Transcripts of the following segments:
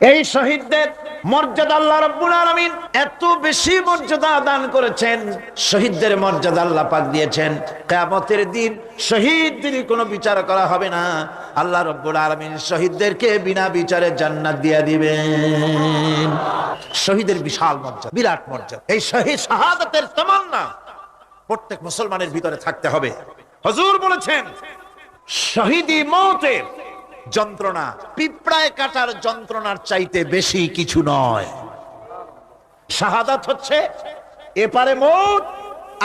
এই শহীদদের মর্যাদা আল্লাহ রাব্বুল আলামিন এত বেশি মর্যাদা দান করেছেন, শহীদদের মর্যাদা আল্লাহ পাক দিয়েছেন। কিয়ামতের দিন শহীদদের কোনো বিচার করা হবে না, আল্লাহ রাব্বুল আলামিন শহীদদেরকে বিনা বিচারে জান্নাত দিয়ে দিবেন। শহীদের বিশাল মর্যাদা, বিরাট মর্যাদা। এই শহীদ শাহাদাতের তামান্না প্রত্যেক মুসলমানের ভিতরে থাকতে হবে। হজুর বলেছেন, শহীদি মৌতের যন্ত্রণা। পিঁপড়ায় কাটার যন্ত্রণার চাইতে বেশি কিছু নয়। শাহাদাত হচ্ছে, এপারে মৌত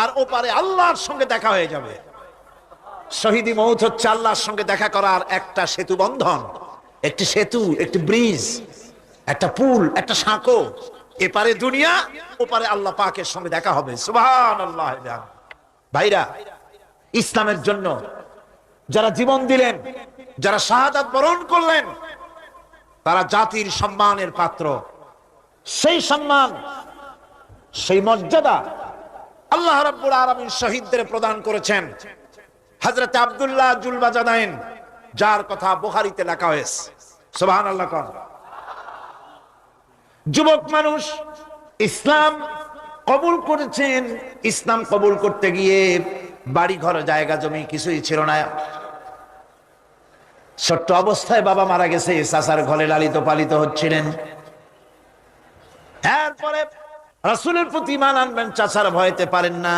আর ওপারে আল্লাহর সঙ্গে দেখা হয়ে যাবে। শহীদি মৌত হচ্ছে আল্লাহর সঙ্গে দেখা করার একটা সেতু বন্ধন, একটি সেতু, একটি ব্রিজ, একটা পুল, একটা সাঁকো। এপারে দুনিয়া, ওপারে আল্লাহ পাকের সঙ্গে দেখা হবে। ভাইরা, ইসলামের জন্য যারা জীবন দিলেন যারা শাহাদাত বরণ করলেন, তারা জাতির সম্মানের পাত্র। সেই সম্মান, সেই মর্যাদা আল্লাহ রাব্বুল আলামিন শহীদদের প্রদান করেছেন। হযরত আব্দুল্লাহ জুলবাজাদাইন, যার কথা বুখারীতে লেখা হয়েছে। সুবহানাল্লাহ কোন। যুবক মানুষ, ইসলাম কবুল করেছেন। ইসলাম কবুল করতে গিয়ে বাড়ি ঘর জায়গা জমি কিছুই ছিল না। ছোট্ট অবস্থায় বাবা মারা গেছে চাচার ঘরে লালিত পালিত হচ্ছিলেন। এরপরে রাসূলের প্রতি মান আনবেন, চাচার ভয়তে পারেন না।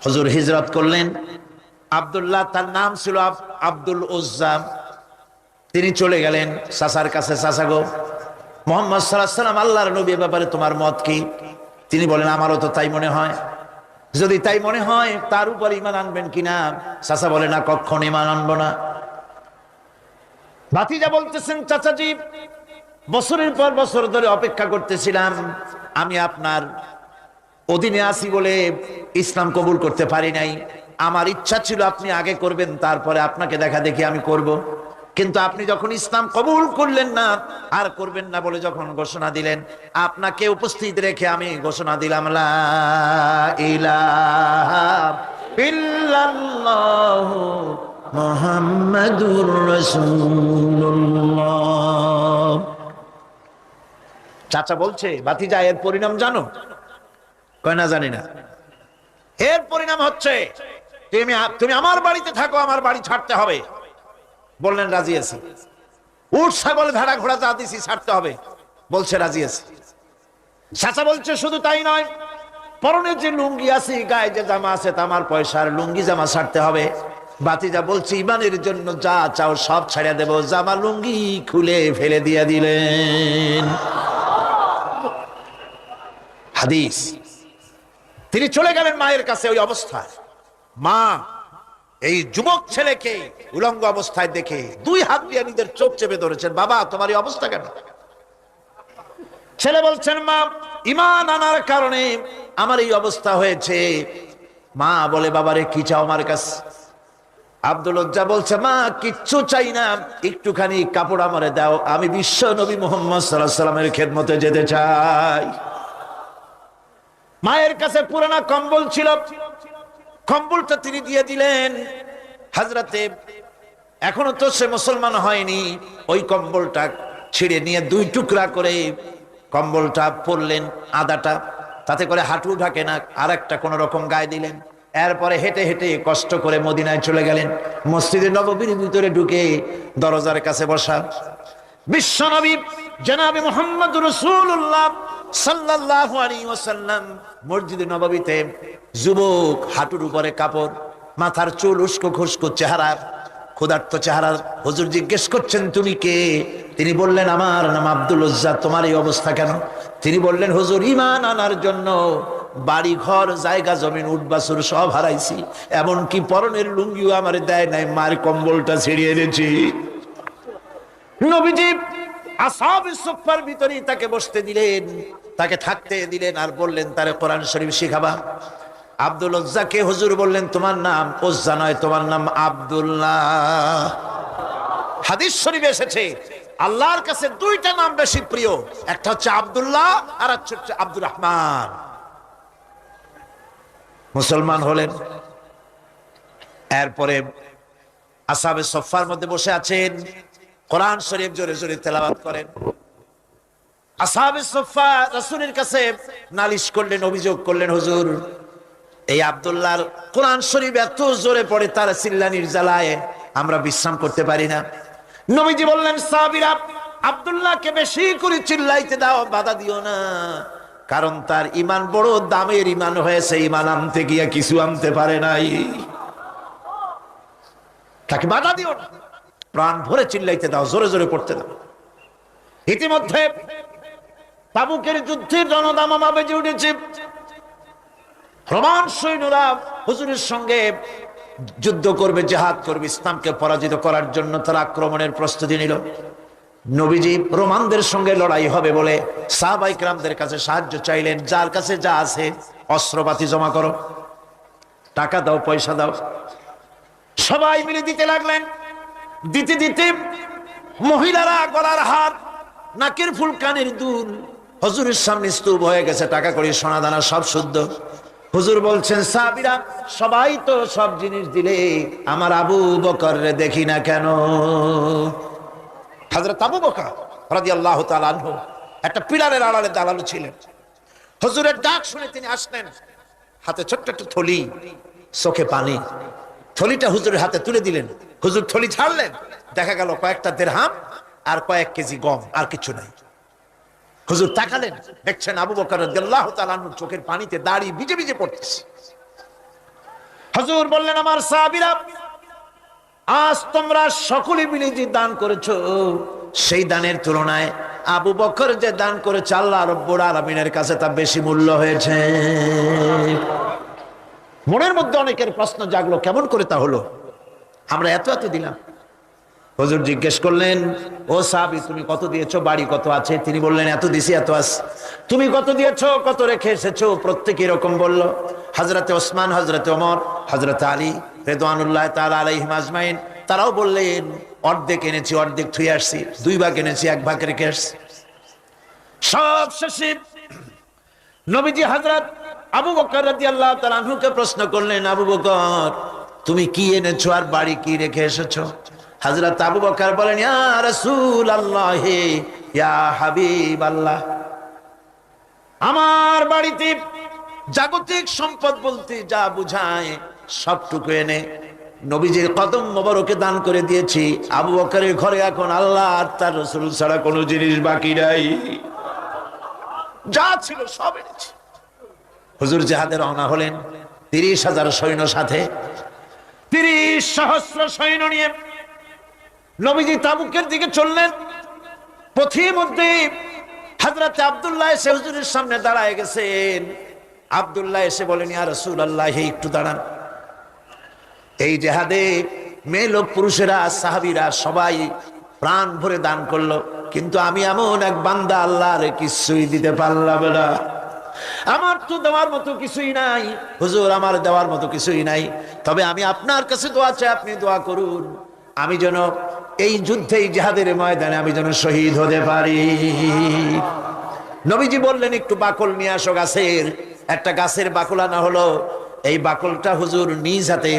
হজুর হিজরত করলেন। আব্দুল্লাহ, তার নাম ছিল আব্দুল উজ্জাম। তিনি চলে গেলেন চাচার কাছে, চাচা গো, মোহাম্মদ সাল্লাম আল্লাহর নবীর ব্যাপারে তোমার মত কি? তিনি বলেন, আমারও তো তাই মনে হয়। যদি তাই মনে হয়, তার উপর ইমান আনবেন কিনা? চাচা বলে, না কখন ইমান আনব না। ভাতিজা বলতেছেন চাচাজি বছরের পর বছর ধরে অপেক্ষা করতেছিলাম। আমি আপনার অধীনে আসি বলে ইসলাম কবুল করতে পারি নাই। আমার ইচ্ছা ছিল আপনি আগে করবেন, তারপরে আপনাকে দেখা দেখি আমি করব। কিন্তু আপনি যখন ইসলাম কবুল করলেন না, আর করবেন না বলে যখন ঘোষণা দিলেন, আপনাকে উপস্থিত রেখে আমি ঘোষণা দিলাম চাচা বলছে, ভাতিজা, এর পরিণাম জানো? কয়, না, জানি না। এর পরিণাম হচ্ছে, তুমি তুমি আমার বাড়িতে থাকো, আমার বাড়ি ছাড়তে হবে। বললেন, রাজি আছি। উঠ ছাগল ভেড়া ঘোড়া যা দিছি, ছাড়তে হবে। বলছে, রাজি আছি। চাচা বলছে, শুধু তাই নয় পরনের যে লুঙ্গি আছে গায়ে যে জামা আছে তামার পয়সার লুঙ্গি জামা ছাড়তে হবে। বাতিজা বলছে, ইমানের জন্য যা চাও সব ছাড়িয়ে দেব। জামা, লুঙ্গি খুলে ফেলে দিয়ে দিলেন। হাদিস। তিনি চলে গেলেন মায়ের কাছে, ওই অবস্থায়। মা এই যুবক ছেলেকে উলঙ্গ অবস্থায় দেখে দুই হাত দিয়ে নিজের চোখ চেপে ধরেছেন, বাবা, তোমার এই অবস্থা কেন? ছেলে বলছেন, মা, ইমান আনার কারণে আমার এই অবস্থা হয়েছে। মা বলে, বাবারে, কি চাও আমার কাছে? আব্দুল উজ্জা বলছে, মা, কিচ্ছু চাই না, একটুখানি কাপড় আমারে দাও, আমি বিশ্ব নবী মোহাম্মদ সাল্লাহ সাল্লামের খেদমতে যেতে চাই। মায়ের কাছে পুরানা কম্বল ছিল কম্বলটা তিনি দিয়ে দিলেন। হাজরাতে, এখনও তো সে মুসলমান হয়নি। ওই কম্বলটা ছিঁড়ে নিয়ে দুই টুকরা করে কম্বলটা পরলেন আদাটা। তাতে করে হাঁটু ঢাকে না আর একটা কোনো রকম গায়ে দিলেন। এরপরে হেঁটে হেঁটে কষ্ট করে মদিনায় চলে গেলেন। মসজিদে নববীর ভিতরে ঢুকে দরজার কাছে বসা। বিশ্বনবী জনাবি মোহাম্মদ রসুল্লাহ সাল্লাল্লাহু আলাইহি ওয়াসাল্লাম মসজিদে নববীতে যুবক হাঁটুর উপরে কাপড়, মাথার চুল উস্কো খুস্কো চেহারা, ক্ষুধার্ত চেহারার হুজুর জিজ্ঞেস করছেন, তুমি কে? তিনি বললেন, আমার নাম আব্দুল উজ্জা তোমার এই অবস্থা কেন? তিনি বললেন, হুজুর ইমান আনার জন্য বাড়ি ঘর জায়গা, জমিন উঠবাসুর সব হারাইছি। এমনকি পরনের লুঙ্গিও আমার দেয় নাই মার কম্বলটা ছিড়িয়ে এনেছি। নবীজি আসাব সুফার ভিতরেই তাকে বসতে দিলেন। তাকে থাকতে দিলেন আর বললেন, তারে কোরআন শরীফ শিখাবা। আব্দুল উজ্জাকে হুজুর বললেন, তোমার নাম উজ্জা নয়, তোমার নাম আব্দুল্লাহ। হাদিস শরীফ এসেছে, আল্লাহর কাছে দুইটা নাম বেশি প্রিয়, একটা হচ্ছে আব্দুল্লাহ আর একটা হচ্ছে আব্দুর রহমান। মুসলমান হলেন। এরপরে আসাবে সফার মধ্যে বসে আছেন, কোরআন শরীফ জোরে জোরে তেলাবাদ করেন। রাসূলের কাছে নালিশ করলেন, অভিযোগ করলেন, হুজুর, এই কোরআন শরীফ এত জোরে পড়ে, তার জ্বালায় আমরা বিশ্রাম করতে পারি না। নবীজি বললেন, সাহাবীরা, আব্দুল্লাহকে বেশি করে চিল্লাইতে দাও, বাধা দিও না। কারণ তার ইমান বড় দামের ইমান হয়েছে ইমান আনতে গিয়া কিছু আনতে পারে নাই। তাকে বাধা দিও না। প্রাণ ভরে চিল্লাইতে দাও, জোরে জোরে পড়তে দাও। ইতিমধ্যে তাবুকের যুদ্ধের জনদামা বেজে উঠেছে। রোমান সৈন্যরা হুজুরের সঙ্গে যুদ্ধ করবে, জেহাদ করবে, ইসলামকে পরাজিত করার জন্য তারা আক্রমণের প্রস্তুতি নিল। নবীজি রোমানদের সঙ্গে লড়াই হবে বলে সাহাবাই ক্রামদের কাছে সাহায্য চাইলেন, যার কাছে যা আছে, অস্ত্রপাতি জমা করো, টাকা দাও, পয়সা দাও। সবাই মিলে দিতে লাগলেন। দিতে দিতে মহিলারা গলার হাত নাকের ফুল কানের দুল হজুরের সামনে স্তূপ হয়ে গেছে, টাকা করি সোনা দানা সব শুদ্ধ। হুজুর বলছেন সাবিরা সবাই তো সব জিনিস দিলে আমার আবু বকর দেখি না কেন? হজরত আবু বকর রাদিয়াল্লাহু তাআলা আনহু একটা পিলারের আড়ালে দালালু ছিলেন। হুজুরের ডাক শুনে তিনি আসলেন, হাতে ছোট্ট একটা থলি, চোখে পানি। থলিটা হুজুরের হাতে তুলে দিলেন। হুজুর থলি ছাড়লেন, দেখা গেল কয়েকটা দেড়হাম আর কয়েক কেজি গম, আর কিছু নাই। হুজুর তাকালেন, দেখছেন আবু বকর রাদিয়াল্লাহু তাআলা আনহুর চোখের পানিতে দাড়ি ভিজে ভিজে পড়তেছে। হুজুর বললেন, আমার সাহাবীরা, আজ তোমরা সকলে মিলে যে দান করেছ, সেই দানের তুলনায় আবু বকর যে দান করেছে আল্লাহ রব্বুল আলামিনের কাছে তা বেশি মূল্য হয়েছে। মনের মধ্যে অনেকের প্রশ্ন জাগলো, কেমন করে তা হলো? আমরা এত এত দিলাম। হুজুর জিজ্ঞেস করলেন, ও সাহাবি, তুমি কত দিয়েছ? বাড়ি কত আছে? তিনি বললেন, এত দিছি, এত আস তুমি কত দিয়েছ? কত রেখে এসেছ? প্রত্যেকে এরকম বলল হজরতে ওসমান হজরতে ওমর হজরত আলী রেদওয়ানুল্লাহ তাআলা আলাইহিম আজমাইন, তারাও বললেন, অর্ধেক এনেছি, অর্ধেক থুয়ে আসছি, দুই ভাগ এনেছি, এক ভাগ রেখে আসছি। সব শেষে নবীজি হযরত আবু বকর রাদিয়াল্লাহু তাআলা আনহুকে প্রশ্ন করলেন, আবু বকর, তুমি কি এনেছো আর বাড়ি কি রেখে এসেছ? হযরত আবু বকর বলেন, ইয়া হাবিবাল্লাহ। আমার বাড়িতে জাগতিক সম্পদ বলতে যা বুঝায়, সবটুকু এনে নবীজির কদম মোবারকে দান করে দিয়েছি। আবু বকরের ঘরে এখন আল্লাহ আর তার রসুল ছাড়া কোনো জিনিস বাকি নাই। যা ছিল সব এনেছি। হুজুর জাহাদে রওনা হলেন, তিরিশ হাজার সৈন্য সাথে। তিরিশ সহস্র সৈন্য নিয়ে নবীজি তাবুকের দিকে চললেন। পথির মধ্যে হাজরাতে আব্দুল্লাহ এসে হুজুরের সামনে দাঁড়ায় গেছেন। আব্দুল্লাহ এসে বলেন, ইয়া রসুল আল্লাহ একটু দাঁড়ান। এই জেহাদে মেয়ে লোক, পুরুষেরা, সাহাবিরা সবাই প্রাণ ভরে দান করল। কিন্তু আমি এমন এক বান্দা, আল্লাহরে কিছুই দিতে পারলাম না। আমার তো দেওয়ার মতো কিছুই নাই। হুজুর, আমার দেওয়ার মতো কিছুই নাই। তবে আমি আপনার কাছে দোয়া চাই, আপনি দোয়া করুন। আমি যেন এই যুদ্ধে এই জেহাদের ময়দানে আমি যেন শহীদ হতে পারি। নবীজি বললেন, একটু বাকল নিয়ে আসো গাছের। একটা গাছের বাকল আনা হলো। এই বাকলটা হুজুর নিজ হাতে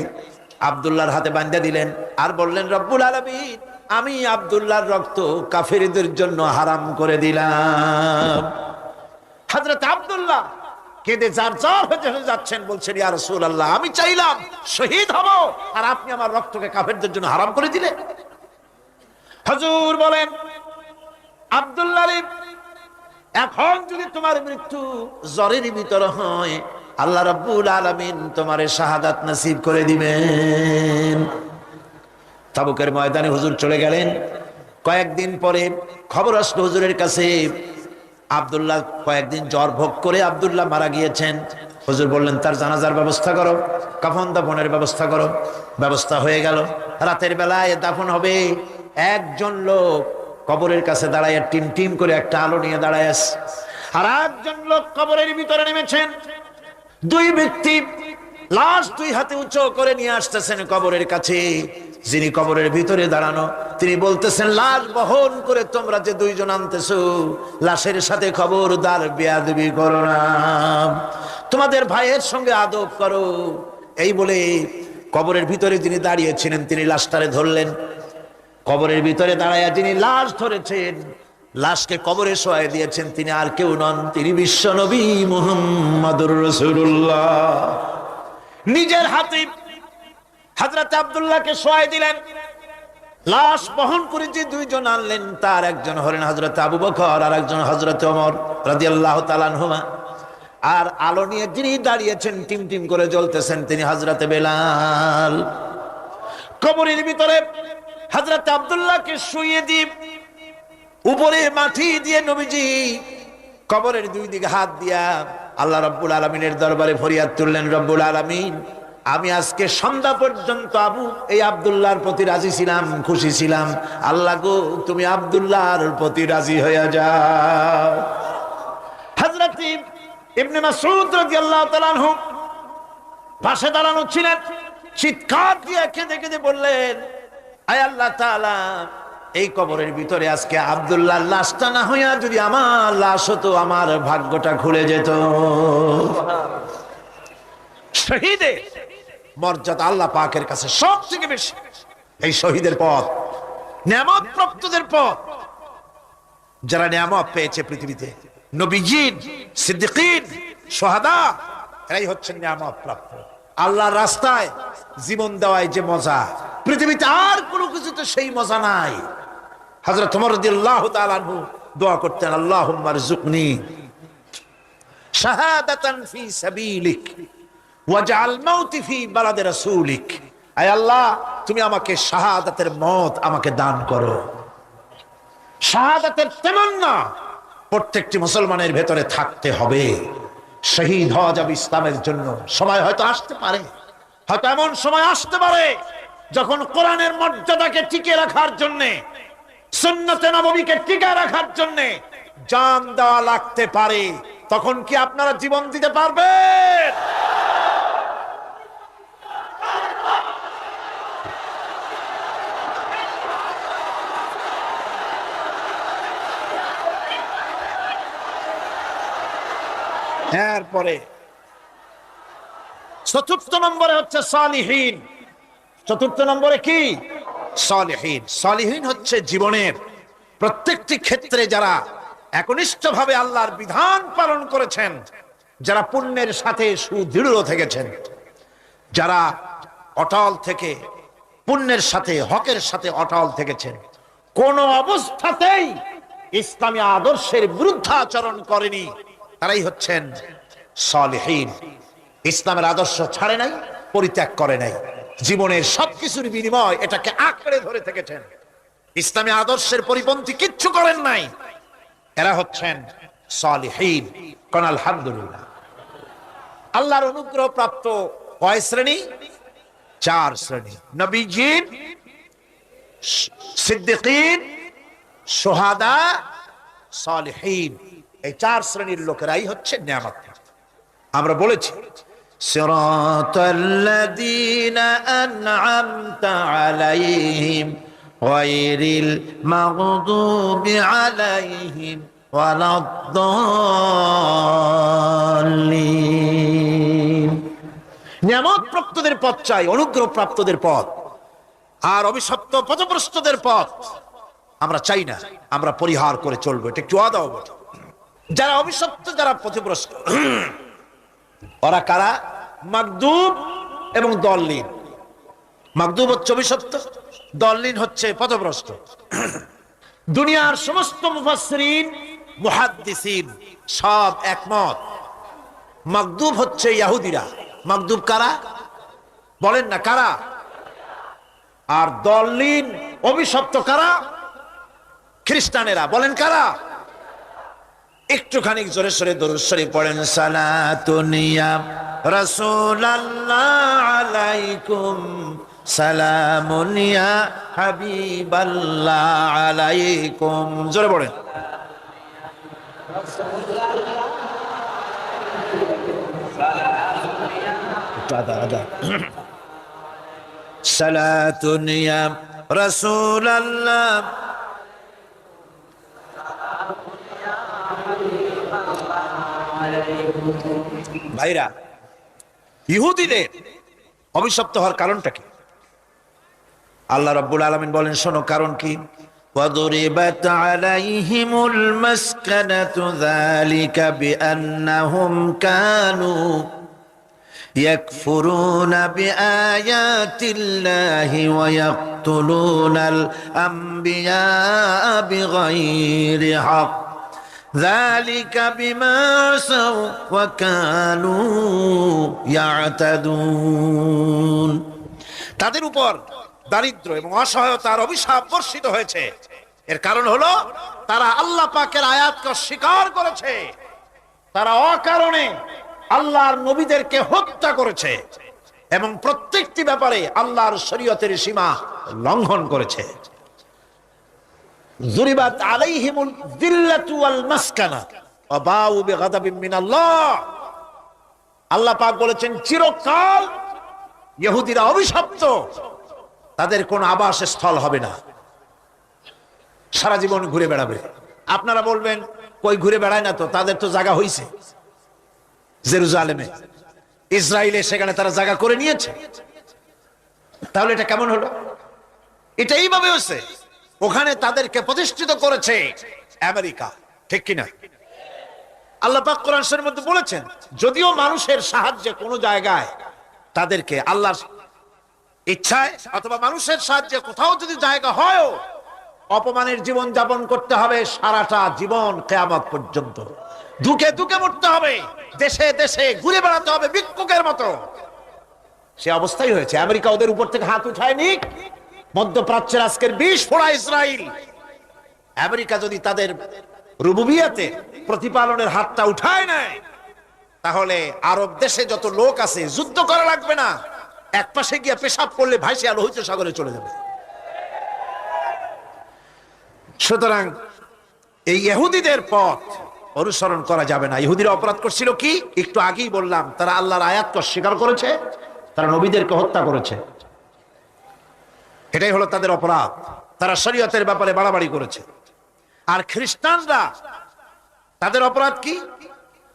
আবদুল্লাহর হাতে বান্ধা দিলেন আর বললেন, রব্বুল আলমিন, আমি আবদুল্লার রক্ত কাফেরদের জন্য হারাম করে দিলাম। হজরত আবদুল্লাহ কেঁদে যার যার হয়ে যাচ্ছেন বলছেন, ইয়া রাসূলুল্লাহ, আমি চাইলাম শহীদ হব। আর আপনি আমার রক্তকে কাফেরদের জন্য হারাম করে দিলেন। হজুর বলেন, আব্দুল্লাহ এখন যদি তোমার মৃত্যু জ্বরের ভিতর হয়, আল্লাহ রাব্বুল আলামিন তোমারে শাহাদাত নসিব করে দিবেন। তাবুকের ময়দানে হুজুর চলে গেলেন। কয়েকদিন পরে খবর আসলো হুজুরের কাছে আব্দুল্লাহ কয়েকদিন জ্বর ভোগ করে আব্দুল্লাহ মারা গিয়েছেন। হুজুর বললেন, তার জানাজার ব্যবস্থা করো, কাফন দাফনের ব্যবস্থা করো। ব্যবস্থা হয়ে গেল। রাতের বেলায় দাফন হবে। একজন লোক কবরের কাছে দাঁড়ায়, টিম টিম করে একটা আলো নিয়ে দাঁড়ায় আছে। আর একজন লোক কবরের ভিতরে নেমেছেন। দুই ব্যক্তি লাশ দুই হাতে উঁচু করে নিয়ে আসতেছেন কবরের কাছে। যিনি কবরের ভিতরে দাঁড়ানো, তিনি বলতেছেন, লাশ বহন করে তোমরা যে দুইজন আনতেছো, লাশের সাথে খবরদার বেয়াদবি করো না। তোমাদের ভাইয়ের সঙ্গে আদব করো। এই বলে কবরের ভিতরে যিনি দাঁড়িয়েছিলেন, তিনি লাশটারে ধরলেন। কবরের ভিতরে দাঁড়াইয়া যিনি লাশ ধরেছেন, লাশকে কবরে শোয়াই দিয়েছেন, তিনি আর কেউ নন, তিনি বিশ্ব নবী মুহাম্মাদুর রসুল্লাহ নিজের হাতে হাজরত আব্দুল্লাহকে শোয়াই দিলেন। লাশ বহন করে যে দুইজন আনলেন, তার একজন হলেন হজরত আবু বকর, আর একজন হজরত ওমর রাদিয়াল্লাহু তাআলা আনহুমা। আর আলো নিয়ে যিনি দাঁড়িয়েছেন, টিম টিম করে জ্বলতেছেন, তিনি হজরতে বেলাল। কবরের ভিতরে হজরত আব্দুল্লাহকে শুয়ে দিয়ে উপরে মাটি দিয়ে নবীজি কবরের দুই দিকে হাত দিয়া আল্লাহ রব্বুল আলমিনের দরবারে ফরিয়াদ তুললেন, রব্বুল আলমিন আমি আজকে সন্ধ্যা পর্যন্ত আবু, এই আবদুল্লাহর প্রতি রাজি ছিলাম, খুশি ছিলাম। আল্লাহ গো, তুমি আবদুল্লাহর প্রতি রাজি হয়ে যাও। হযরত ইবনে মাসউদ রাদিয়াল্লাহু তাআলা আনহু পাশে দাঁড়ানো ছিলেন। চিৎকার দিয়ে কেঁদে কেঁদে বললেন, আয় আল্লাহ তাআলা, এই কবরের ভিতরে আজকে আব্দুল্লাহ লাশটা না হইয়া যদি আমার লাশ হতো, আমার ভাগ্যটা খুলে যেত। শহীদে মর্যাদা আল্লাহ পাকের কাছে সব থেকে বেশি। এই শহীদের পথ নিয়ামত প্রাপ্তদের পথ। যারা নিয়ামত পেয়েছে পৃথিবীতে, নবীজিন, সিদ্দিকিন, সোহাদা, এরাই হচ্ছেন নিয়ামত প্রাপ্ত আল্লাহর রাস্তায় জীবন দেওয়ায় যে মজা, পৃথিবীতে আর কোনো কিছুতে সেই মজা নাই। রাদিয়াল্লাহু তাআলা আনহু দোয়া করতেন, আল্লাহুম্মা রযুকনি শাহাদাতান ফি সাবিলিক। আল্লাহ, তুমি আমাকে শাহাদাতের মত আমাকে দান করো। শাহাদাতের প্রত্যেকটি মুসলমানের ভেতরে থাকতে হবে। শহীদ হওয়া যাবে ইসলামের জন্য। সময় হয়তো আসতে পারে। হয়তো এমন সময় আসতে পারে যখন কোরআনের মর্যাদাকে টিকে রাখার জন্যে, সুন্নতে নবমীকে টিকে রাখার জন্যে জান দেওয়া লাগতে পারে। তখন কি আপনারা জীবন দিতে পারবেন? এরপরে চতুর্থ নম্বরে হচ্ছে সালিহীন। চতুর্থ নম্বরে কি? সালিহীন। সালিহীন হচ্ছে জীবনের প্রত্যেকটি ক্ষেত্রে যারা একনিষ্ঠ ভাবে আল্লাহর বিধান পালন করেছেন, যারা পুণ্যের সাথে সুদৃঢ় থেকেছেন, যারা অটল থেকে পুণ্যের সাথে, হকের সাথে অটল থেকেছেন। কোন অবস্থাতেই ইসলামী আদর্শের বিরুদ্ধাচরণ করেনি। তারাই হচ্ছেন সলিহীন। ইসলামের আদর্শ ছাড়ে নাই, পরিত্যাগ করে নাই। জীবনের সবকিছুর বিনিময় এটাকে আঁকড়ে ধরে থেকেছেন। ইসলামী আদর্শের পরিপন্থী কিচ্ছু করেন নাই। এরা হচ্ছেন সলিহীন। কোন আলহামদুলিল্লাহ। আল্লাহর অনুগ্রহ প্রাপ্ত কয় শ্রেণি? চার শ্রেণি। নবীজিন সিদ্দিকিন সোহাদা, সলিহীন। এই চার শ্রেণীর লোকেরাই হচ্ছে নিয়ামত আমরা বলেছি صراط الذين أنعمت عليهم غير المغضوب عليهم ولا الضالين নিয়ামত প্রাপ্তদের পথ চাই অনুগ্রহ প্রাপ্তদের পথ আর অভিশপ্ত পথভ্রষ্টদের পথ আমরা চাই না আমরা পরিহার করে চলবো এটা একটু আদাও বটে যারা অভিশপ্ত, যারা পথভ্রষ্ট। ওরা কারা? মাকদুব এবং দললিন। মাকদুব হচ্ছে অভিশপ্ত, দললিন হচ্ছে পথভ্রষ্ট। দুনিয়ার সমস্ত মুফাসসিরিন, মুহাদ্দিসিন, সব একমত। মাকদুব হচ্ছে ইয়াহুদিরা। মাকদুব কারা? বলেন না, কারা? আর দললিন অভিশপ্ত কারা? খ্রিস্টানেরা। বলেন কারা? একটুখানি জোরে সরে দরুশ্বরী পড়েন সালাতুনিয়া রাসূলুল্লাহ আলাইকুম সালামুনিয়া হাবিবাল্লাহ আলাইকুম। জোরে পড়েন। আদা আদা। সালাতুনিয়া রাসূলুল্লাহ ভাইরা ইহুদিদের অভিশপ্ত হওয়ার কারণটা কি আল্লাহ রব্বুল আলমিন বলেন শোনো কারণ কি وضربت عليهم المسكنة ذلك بأنهم كانوا يكفرون بآيات الله ويقتلون الأنبياء بغير حق ذلك بما عصوا وكانوا يعتدون তাদের উপর দারিদ্র এবং অসহায়তার অভিশাপ বর্ষিত হয়েছে এর কারণ হলো তারা আল্লাহ পাকের আয়াতকে স্বীকার করেছে তারা অকারণে আল্লাহর নবীদেরকে হত্যা করেছে এবং প্রত্যেকটি ব্যাপারে আল্লাহর শরীয়তের সীমা লঙ্ঘন করেছে জুরিবাত আলাইহিমুল ওয়াল মাসকানা। মিনাল্লাহ। আল্লাহ পাক বলেছেন, চিরকাল ইহুদিরা অভিশপ্ত। তাদের কোন আবাস স্থল হবে না। সারা জীবন ঘুরে বেড়াবে। আপনারা বলবেন, কই ঘুরে বেড়ায় না তো? তাদের তো জায়গা হইছে। জেরুজালেমে। ইসরায়েলে সেখানে তারা জায়গা করে নিয়েছে। তাহলে এটা কেমন হলো? এটা এইভাবে হচ্ছে ওখানে তাদেরকে প্রতিষ্ঠিত করেছে আমেরিকা। ঠিক কিনা? আল্লাহ পাক কোরআন মধ্যে বলেছেন, যদিও মানুষের সাহায্যে কোনো জায়গায় তাদেরকে আল্লাহর ইচ্ছায় অথবা মানুষের সাহায্যে কোথাও যদি জায়গা হয় অপমানের জীবন যাপন করতে হবে সারাটা জীবন কেয়ামত পর্যন্ত। দুকে দুকে মরতে হবে, দেশে দেশে ঘুরে বেড়াতে হবে ভিক্ষুকের মতো। সে অবস্থাই হয়েছে। আমেরিকা ওদের উপর থেকে হাত উঠায়নি। মধ্যপ্রাচ্যের আজকের বিষ ফোড়া ইসরায়েল আমেরিকা যদি তাদের রুবুবিয়াতে প্রতিপালনের হাতটা উঠায় নেয়, তাহলে আরব দেশে যত লোক আছে, যুদ্ধ করা লাগবে না। এক পাশে গিয়ে পেশাব করলে ভাইসে আলো হইতে সাগরে চলে যাবে। সুতরাং এই ইহুদিদের পথ অনুসরণ করা যাবে না। ইহুদিরা অপরাধ করছিল কি? একটু আগেই বললাম, তারা আল্লাহর আয়াতকে অস্বীকার করেছে, তারা নবীদেরকে হত্যা করেছে। এটাই হলো তাদের অপরাধ। তারা শরীয়তের ব্যাপারে বাড়াবাড়ি করেছে। আর খ্রিস্টানরা, তাদের অপরাধ কি?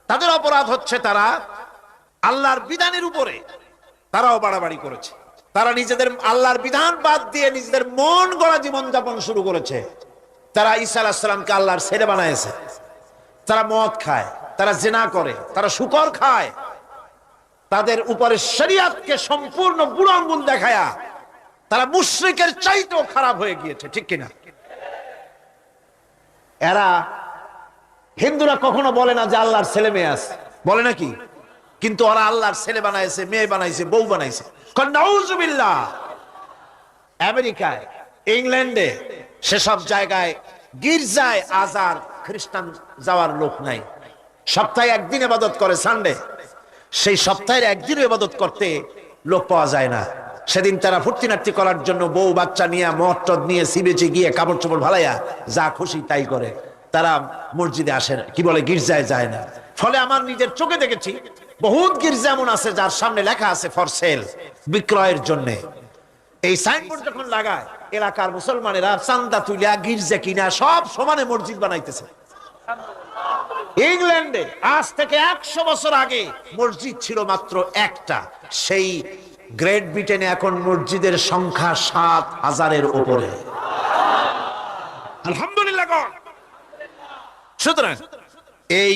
তাদের অপরাধ হচ্ছে তারা আল্লাহর বিধানের উপরে তারাও বাড়াবাড়ি করেছে। তারা নিজেদের আল্লাহর বিধান বাদ দিয়ে নিজেদের মন গড়া জীবন যাপন শুরু করেছে। তারা ঈসা আলাহিসাল্লামকে আল্লাহর ছেলে বানাইছে। তারা মদ খায়, তারা জেনা করে, তারা শুকর খায়। তাদের উপরে শরিয়াতকে সম্পূর্ণ বুড়ো দেখায়া তারা মুশ্রিকের চাইতেও খারাপ হয়ে গিয়েছে, ঠিক কিনা? এরা হিন্দুরা কখনো বলে না যে আল্লাহর ছেলে মেয়ে আছে। বলে নাকি? কিন্তু ওরা আল্লাহর ছেলে বানাইছে, মেয়ে বানাইছে, বউ বানাইছে। আমেরিকায়, ইংল্যান্ডে, সেসব জায়গায় গির্জায় আজার খ্রিস্টান যাওয়ার লোক নাই। সপ্তাহে একদিন ইবাদত করে, সানডে। সেই সপ্তাহের একদিন ইবাদত করতে লোক পাওয়া যায় না। সেদিন তারা ফুর্তি নাট্টি করার জন্য বউ বাচ্চা নিয়ে মদ টদ নিয়ে, সিবেচে গিয়ে কাপড় চোপড় ভালাইয়া যা খুশি তাই করে। তারা মসজিদে আসে না। কি বলে? গির্জায় যায় না। ফলে আমার নিজের চোখে দেখেছি, বহুত গির্জা এমন আছে যার সামনে লেখা আছে, ফর সেল বিক্রয়ের জন্য। এই সাইনবোর্ড যখন লাগায়, এলাকার মুসলমানেরা চান্দা তুলিয়া গির্জা কিনা সব সমানে মসজিদ বানাইতেছে। ইংল্যান্ডে আজ থেকে একশো বছর আগে মসজিদ ছিল মাত্র একটা। সেই গ্রেট ব্রিটেনে এখন মসজিদের সংখ্যা সাত হাজারের উপরে। আলহামদুলিল্লাহ সুতরাং এই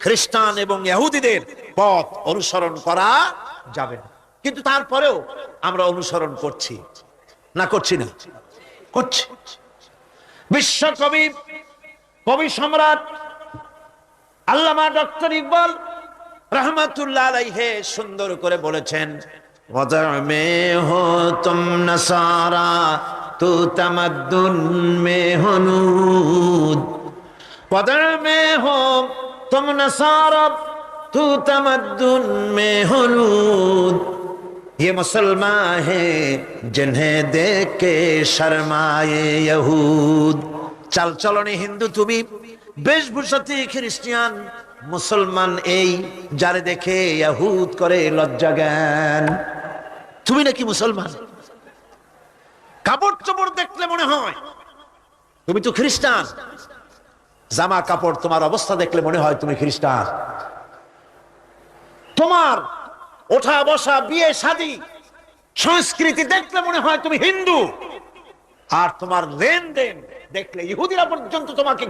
খ্রিস্টান এবং ইহুদিদের পথ অনুসরণ করা যাবে না। কিন্তু তারপরেও আমরা অনুসরণ করছি। না করছি না। করছি। বিশ্বকবি কবি সম্রাট আল্লামা ডক্টর ইকবাল রহমাতুল্লাহ আলাইহে সুন্দর করে বলেছেন وضع میں ہو تم نصارا تو تمدن میں ہو نود وضع میں ہو تم نصارا تو تمدن میں ہو نود یہ مسلمان ہیں جنہیں دیکھ کے شرمائے یہود چل چلو نہیں ہندو تمہیں বেশভূষাতে খ্রিস্টিয়ান মুসলমান এই যারে দেখে ইয়াহুদ করে লজ্জা জ্ঞান। তুমি নাকি মুসলমান? কাপড় চোপড় দেখলে মনে হয় তুমি তো খ্রিস্টান। জামা কাপড় তোমার অবস্থা দেখলে মনে হয় তুমি খ্রিস্টান। তোমার ওঠা বসা, বিয়ে, শাদী, সংস্কৃতি দেখলে মনে হয় তুমি হিন্দু। আর তোমার লেনদেন দেখলে ইহুদিরা পর্যন্ত তোমাকে